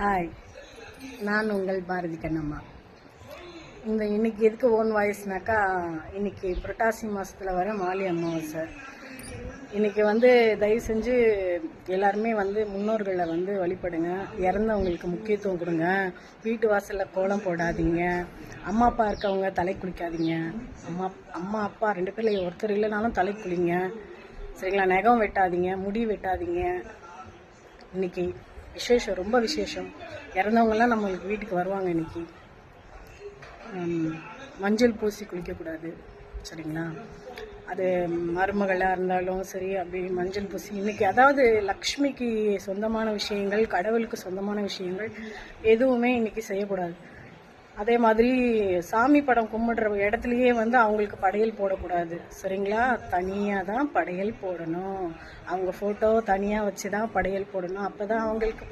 Hi நான் உங்கள் பாரதி கண்ணம்மா. இந்த இன்னைக்கு எதுக்கு ஓன் வாய்ஸ்னாக்கா இன்னைக்கு புரட்டாசி மாதத்தில் வர மாலி அமாவாசை. இன்னைக்கு வந்து தயவு செஞ்சு எல்லாருமே வந்து முன்னோர்களை வந்து வழிபடுங்க. இறந்தவங்களுக்கு முக்கியத்துவம் கொடுங்க. வீட்டு வாசலில் கோலம் போடாதீங்க. அம்மா அப்பா இருக்கவங்க தலை குளிக்காதீங்க. அம்மா அம்மா அப்பா ரெண்டு பேரில் ஒருத்தர் இல்லைனாலும் தலை குளிங்க. சரிங்களா? நகம் வெட்டாதீங்க. முடி வெட்டாதீங்க. இன்னைக்கு விசேஷம் ரொம்ப விசேஷம். இறந்தவங்கெல்லாம் நம்மளுக்கு வீட்டுக்கு வருவாங்க இன்னைக்கு. மஞ்சள் பூசி குளிக்கக்கூடாது சரிங்களா? அது மருமகளாக இருந்தாலும் சரி அப்படி மஞ்சள் பூசி இன்னைக்கு அதாவது லக்ஷ்மிக்கு சொந்தமான விஷயங்கள் கடவுளுக்கு சொந்தமான விஷயங்கள் எதுவுமே இன்னைக்கு செய்யக்கூடாது. அதே மாதிரி சாமி படம் கும்பிடுற இடத்துலையே வந்து அவங்களுக்கு படையல் போடக்கூடாது. சரிங்களா? தனியாக தான் படையல் போடணும். அவங்க ஃபோட்டோ தனியாக வச்சு தான் படையல் போடணும். அப்போ தான் அவங்களுக்கு